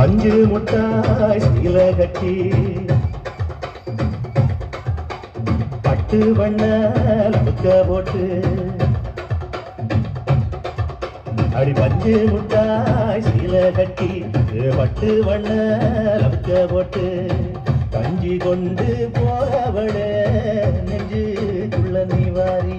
பஞ்சு முட்டாய் சீல கட்டி பட்டு வண்ண லமுக்க போட்டு. அடி பஞ்சு முட்டாய் சீல கட்டி பட்டு வண்ண லமுக்க போட்டு. கஞ்சி கொண்டு போறவள நெஞ்சுக்குள்ள நீ வாரி.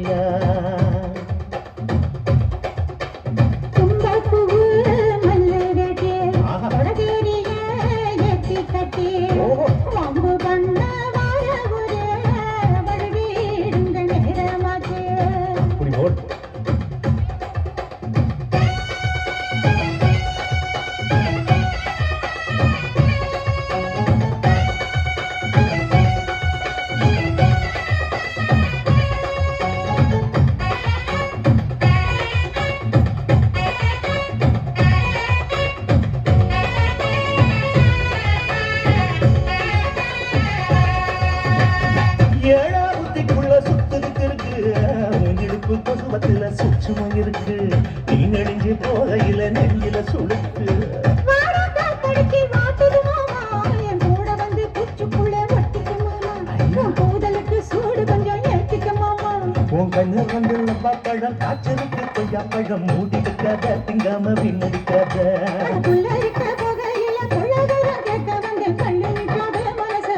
கொசுவத்துல சூட்சமும் இருக்கு. நீ நெடிஞ்சு போகையில நெஞ்சில சுளுக்கு. உன் கண்ணு வந்து பழம் காய்ச்சலுக்கு கொய்யா பழம் மூடி வைக்காத திங்காம வீணடிக்காத அதுக்குள்ள இருக்க புகையில தொழகர கேட்க வந்து கள்ளி நிற்காத மனச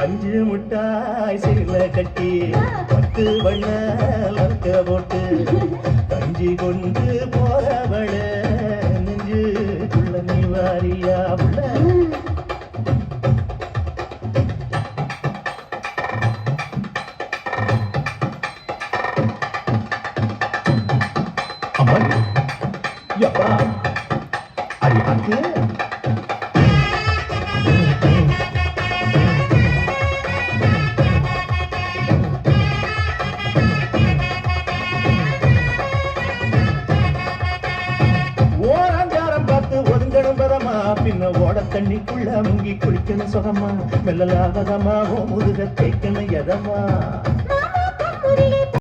அஞ்சு முட்டாய் சீல கட்டி பத்து வண்ண லக்க போட்டு கஞ்சி கொண்டு போறவள நெஞ்சுக்குள்ள நீ வாரியா உள்ள. பதமா பின்ன ஓட தண்ணிக்குள்ள முங்கி குளிக்கணும் சுகமா? மெல்லலாகதமா? ஓ முதுக தேய்க்கணும் எதமா?